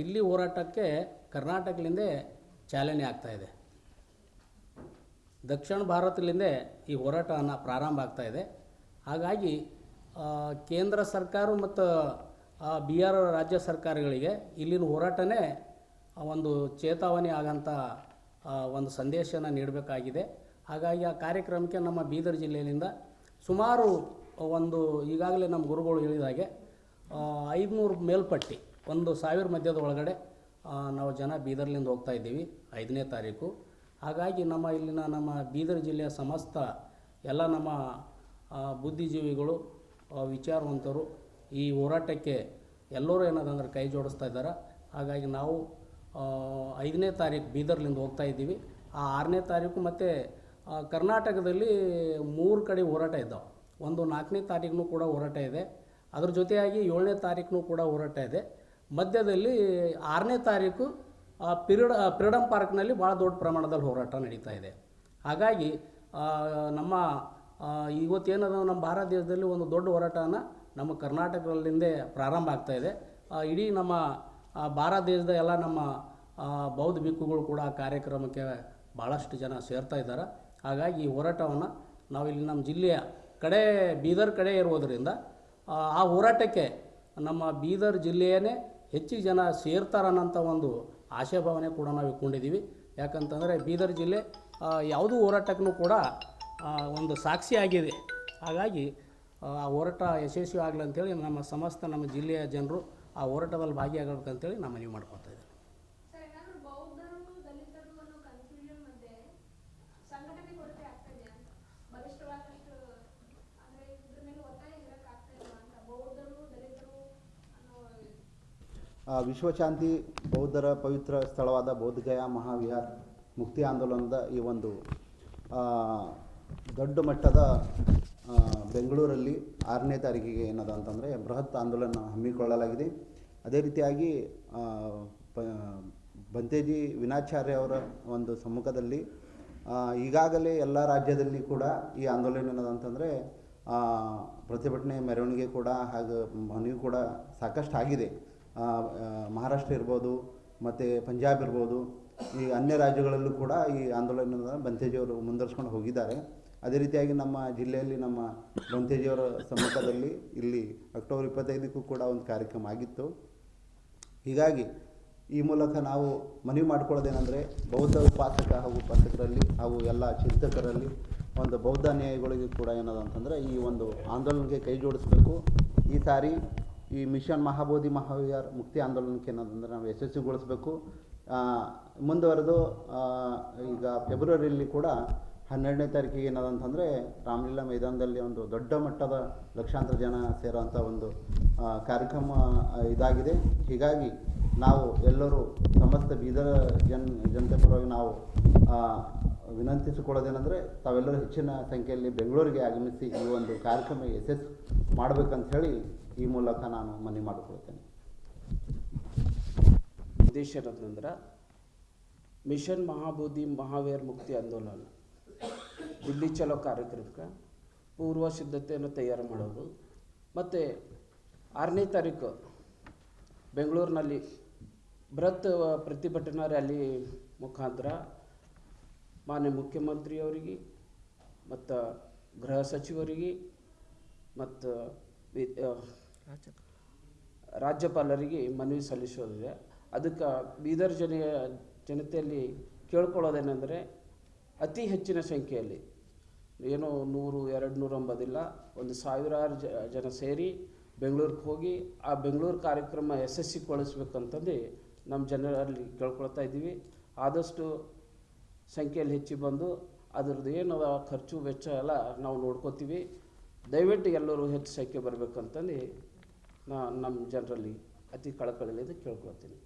ದಿಲ್ಲಿ ಹೋರಾಟಕ್ಕೆ ಕರ್ನಾಟಕದಿಂದ ಚಾಲನೆ ಆಗ್ತಾ ಇದೆ. ದಕ್ಷಿಣ ಭಾರತದಿಂದ ಈ ಹೋರಾಟವನ್ನು ಪ್ರಾರಂಭ ಆಗ್ತಾ ಇದೆ. ಹಾಗಾಗಿ ಕೇಂದ್ರ ಸರ್ಕಾರ ಮತ್ತು ಬಿ ಆರ್ ರಾಜ್ಯ ಸರ್ಕಾರಗಳಿಗೆ ಇಲ್ಲಿನ ಹೋರಾಟನೇ ಒಂದು ಚೇತಾವಣಿ ಆಗಂಥ ಒಂದು ಸಂದೇಶನ ನೀಡಬೇಕಾಗಿದೆ. ಹಾಗಾಗಿ ಆ ಕಾರ್ಯಕ್ರಮಕ್ಕೆ ನಮ್ಮ ಬೀದರ್ ಜಿಲ್ಲೆಯಿಂದ ಸುಮಾರು ಒಂದು ಈಗಾಗಲೇ ನಮ್ಮ ಗುರುಗಳು ಹೇಳಿದ ಹಾಗೆ ಐದುನೂರು ಮೇಲ್ಪಟ್ಟಿ ಒಂದು ಸಾವಿರ ಮಧ್ಯದ ಒಳಗಡೆ ನಾವು ಜನ ಬೀದರ್ಲಿಂದ ಹೋಗ್ತಾ ಇದ್ದೀವಿ, ಐದನೇ ತಾರೀಕು. ಹಾಗಾಗಿ ನಮ್ಮ ಇಲ್ಲಿನ ನಮ್ಮ ಬೀದರ್ ಜಿಲ್ಲೆಯ ಸಮಸ್ತ ಎಲ್ಲ ನಮ್ಮ ಬುದ್ಧಿಜೀವಿಗಳು ವಿಚಾರವಂತರು ಈ ಹೋರಾಟಕ್ಕೆ ಎಲ್ಲರೂ ಏನದಂದ್ರೆ ಕೈ ಜೋಡಿಸ್ತಾ ಇದ್ದಾರೆ. ಹಾಗಾಗಿ ನಾವು ಐದನೇ ತಾರೀಕು ಬೀದರ್ಲಿಂದ ಹೋಗ್ತಾ ಇದ್ದೀವಿ. ಆ ಆರನೇ ತಾರೀಕು ಮತ್ತು ಕರ್ನಾಟಕದಲ್ಲಿ ಮೂರು ಕಡೆ ಹೋರಾಟ ಇದ್ದಾವೆ. ಒಂದು ನಾಲ್ಕನೇ ತಾರೀಕು ಕೂಡ ಹೋರಾಟ ಇದೆ. ಅದ್ರ ಜೊತೆಯಾಗಿ ಏಳನೇ ತಾರೀಕು ಕೂಡ ಹೋರಾಟ ಇದೆ. ಮಧ್ಯದಲ್ಲಿ ಆರನೇ ತಾರೀಕು ಪಿರಿಡ ಫ್ರೀಡಮ್ ಪಾರ್ಕ್ನಲ್ಲಿ ಭಾಳ ದೊಡ್ಡ ಪ್ರಮಾಣದಲ್ಲಿ ಹೋರಾಟ ನಡೀತಾ ಇದೆ. ಹಾಗಾಗಿ ನಮ್ಮ ಇವತ್ತೇನದ ನಮ್ಮ ಭಾರತ ದೇಶದಲ್ಲಿ ಒಂದು ದೊಡ್ಡ ಹೋರಾಟನ ನಮ್ಮ ಕರ್ನಾಟಕದಲ್ಲಿಂದ ಪ್ರಾರಂಭ ಆಗ್ತಾ ಇದೆ. ಇಡೀ ನಮ್ಮ ಭಾರತ ದೇಶದ ಎಲ್ಲ ನಮ್ಮ ಬೌದ್ಧ ಬಿಕ್ಕುಗಳು ಕೂಡ ಕಾರ್ಯಕ್ರಮಕ್ಕೆ ಭಾಳಷ್ಟು ಜನ ಸೇರ್ತಾ ಇದ್ದಾರೆ. ಹಾಗಾಗಿ ಈ ಹೋರಾಟವನ್ನು ನಾವು ಇಲ್ಲಿ ನಮ್ಮ ಜಿಲ್ಲೆಯ ಕಡೆ, ಬೀದರ್ ಕಡೆ ಇರುವುದರಿಂದ, ಆ ಹೋರಾಟಕ್ಕೆ ನಮ್ಮ ಬೀದರ್ ಜಿಲ್ಲೆಯೇ ಹೆಚ್ಚಿಗೆ ಜನ ಸೇರ್ತಾರನ್ನಂಥ ಒಂದು ಆಶಾಭಾವನೆ ಕೂಡ ನಾವು ಇಟ್ಕೊಂಡಿದ್ದೀವಿ. ಯಾಕಂತಂದರೆ ಬೀದರ್ ಜಿಲ್ಲೆ ಯಾವುದೂ ಹೋರಾಟಕ್ಕೂ ಕೂಡ ಒಂದು ಸಾಕ್ಷಿಯಾಗಿದೆ ಹಾಗಾಗಿ, ಆ ಹೋರಾಟ ಯಶಸ್ವಿ ಆಗಲಿ ಅಂತೇಳಿ ನಮ್ಮ ಸಮಸ್ತ ನಮ್ಮ ಜಿಲ್ಲೆಯ ಜನರು ಆ ಹೋರಾಟದಲ್ಲಿ ಭಾಗಿಯಾಗಬೇಕಂತೇಳಿ ನಾನು ಮನವಿ ಮಾಡ್ಕೊತಾ ಇದ್ದೀನಿ ವಿಶ್ವಶಾಂತಿ ಬೌದ್ಧರ ಪವಿತ್ರ ಸ್ಥಳವಾದ ಬೌದ್ಧಗಯಾ ಮಹಾವಿಹಾರ್ ಮುಕ್ತಿ ಆಂದೋಲನದ ಈ ಒಂದು ದೊಡ್ಡ ಮಟ್ಟದ ಬೆಂಗಳೂರಲ್ಲಿ ಆರನೇ ತಾರೀಕಿಗೆ ಏನದ ಅಂತಂದರೆ ಬೃಹತ್ ಆಂದೋಲನ ಹಮ್ಮಿಕೊಳ್ಳಲಾಗಿದೆ. ಅದೇ ರೀತಿಯಾಗಿ ಪ, ಬಂತೇಜಿ ವಿನಾಚಾರ್ಯ ಅವರ ಒಂದು ಸಮ್ಮುಖದಲ್ಲಿ ಈಗಾಗಲೇ ಎಲ್ಲ ರಾಜ್ಯದಲ್ಲಿ ಕೂಡ ಈ ಆಂದೋಲನ ಏನದಂತಂದರೆ ಪ್ರತಿಭಟನೆ ಮೆರವಣಿಗೆ ಕೂಡ ಹಾಗೂ ಮನವಿ ಕೂಡ ಸಾಕಷ್ಟು ಆಗಿದೆ ಮಹಾರಾಷ್ಟ್ರ ಇರ್ಬೋದು, ಮತ್ತು ಪಂಜಾಬ್ ಇರ್ಬೋದು, ಈ ಅನ್ಯ ರಾಜ್ಯಗಳಲ್ಲೂ ಕೂಡ ಈ ಆಂದೋಲನ ಬಂತೇಜಿಯವರು ಮುಂದುವರ್ಸ್ಕೊಂಡು ಹೋಗಿದ್ದಾರೆ. ಅದೇ ರೀತಿಯಾಗಿ ನಮ್ಮ ಜಿಲ್ಲೆಯಲ್ಲಿ ನಮ್ಮ ಬಂತೇಜಿಯವರ ಸಮ್ಮುಖದಲ್ಲಿ ಇಲ್ಲಿ ಅಕ್ಟೋಬರ್ ಇಪ್ಪತ್ತೈದಕ್ಕೂ ಕೂಡ ಒಂದು ಕಾರ್ಯಕ್ರಮ ಆಗಿತ್ತು. ಹೀಗಾಗಿ ಈ ಮೂಲಕ ನಾವು ಮನವಿ ಮಾಡ್ಕೊಳ್ಳೋದೇನೆಂದರೆ ಬೌದ್ಧ ಉಪಾಸಕ ಹಾಗೂ ಉಪಾಸಕರಲ್ಲಿ ಹಾಗೂ ಎಲ್ಲ ಚಿಂತಕರಲ್ಲಿ ಒಂದು ಬೌದ್ಧ ನ್ಯಾಯಗಳಿಗೆ ಕೂಡ ಏನದ ಅಂತಂದರೆ ಈ ಒಂದು ಆಂದೋಲನಕ್ಕೆ ಕೈ ಜೋಡಿಸಬೇಕು. ಈ ಸಾರಿ ಈ ಮಿಷನ್ ಮಹಾಬೋಧಿ ಮಹಾವಿಹಾರ್ ಮುಕ್ತಿ ಆಂದೋಲನಕ್ಕೆ ಏನದಂದ್ರೆ ನಾವು ಯಶಸ್ವಿಗೊಳಿಸ್ಬೇಕು. ಮುಂದುವರೆದು ಈಗ ಫೆಬ್ರವರಿಯಲ್ಲಿ ಕೂಡ ಹನ್ನೆರಡನೇ ತಾರೀಕಿಗೆ ಏನದಂತಂದರೆ ರಾಮಲೀಲಾ ಮೈದಾನದಲ್ಲಿ ಒಂದು ದೊಡ್ಡ ಮಟ್ಟದ ಲಕ್ಷಾಂತರ ಜನ ಸೇರೋಂಥ ಒಂದು ಕಾರ್ಯಕ್ರಮ ಇದಾಗಿದೆ. ಹೀಗಾಗಿ ನಾವು ಎಲ್ಲರೂ ಸಮಸ್ತ ಬೀದರ್ ಜನ, ಜನತೆ ಪರವಾಗಿ ನಾವು ವಿನಂತಿಸಿಕೊಳ್ಳೋದೇನೆಂದರೆ ತಾವೆಲ್ಲರೂ ಹೆಚ್ಚಿನ ಸಂಖ್ಯೆಯಲ್ಲಿ ಬೆಂಗಳೂರಿಗೆ ಆಗಮಿಸಿ ಈ ಒಂದು ಕಾರ್ಯಕ್ರಮ ಯಶಸ್ಸು ಮಾಡಬೇಕಂತ ಹೇಳಿ ಈ ಮೂಲಕ ನಾನು ಮನವಿ ಮಾಡಿಕೊಳ್ತೇನೆ. ಉದ್ದೇಶ ಏನಂತಂದ್ರೆ, ಮಿಷನ್ ಮಹಾಬೋಧಿ ಮಹಾವೀರ್ ಮುಕ್ತಿ ಆಂದೋಲನ. ದಿಲ್ಲಿ ಚಲೋ ಕಾರ್ಯಕ್ರಮಕ್ಕೆ ಪೂರ್ವ ಸಿದ್ಧತೆಯನ್ನು ತಯಾರು ಮಾಡೋದು. ಮತ್ತು ಆರನೇ ತಾರೀಕು ಬೆಂಗಳೂರಿನಲ್ಲಿ ಬೃಹತ್ ಪ್ರತಿಭಟನಾ ರ್ಯಾಲಿ ಮುಖಾಂತರ ಮಾನ್ಯ ಮುಖ್ಯಮಂತ್ರಿಯವರಿಗೆ ಮತ್ತು ಗೃಹ ಸಚಿವರಿಗೆ ಮತ್ತು ರಾಜ್ಯಪಾಲರಿಗೆ ಮನವಿ ಸಲ್ಲಿಸೋದಿದೆ. ಅದಕ್ಕೆ ಬೀದರ್ ಜನೆಯ ಜನತೆಯಲ್ಲಿ ಕೇಳ್ಕೊಳ್ಳೋದೇನೆಂದರೆ ಅತಿ ಹೆಚ್ಚಿನ ಸಂಖ್ಯೆಯಲ್ಲಿ, ಏನೋ ನೂರು, ಎರಡು ನೂರು ಅಂಬೋದಿಲ್ಲ, ಒಂದು ಸಾವಿರಾರು ಜನ ಸೇರಿ ಬೆಂಗಳೂರಿಗೆ ಹೋಗಿ ಆ ಬೆಂಗಳೂರು ಕಾರ್ಯಕ್ರಮ ಯಶಸ್ವಿಗೊಳಿಸ್ಬೇಕಂತಂದು ನಮ್ಮ ಜನರಲ್ಲಿ ಕೇಳ್ಕೊಳ್ತಾ ಇದ್ದೀವಿ. ಆದಷ್ಟು ಸಂಖ್ಯೆಯಲ್ಲಿ ಹೆಚ್ಚಿ ಬಂದು ಅದರದ್ದು ಏನದ ಖರ್ಚು ವೆಚ್ಚ ಎಲ್ಲ ನಾವು ನೋಡ್ಕೋತೀವಿ. ದಯವಿಟ್ಟು ಎಲ್ಲರೂ ಹೆಚ್ಚು ಸಂಖ್ಯೆ ಬರಬೇಕಂತಂದು ನಾ ನಮ್ಮ ಜನರಲ್ಲಿ ಅತಿ ಕಳಕಳಿಯಿಂದ ಕೇಳ್ಕೊಳ್ತೀನಿ.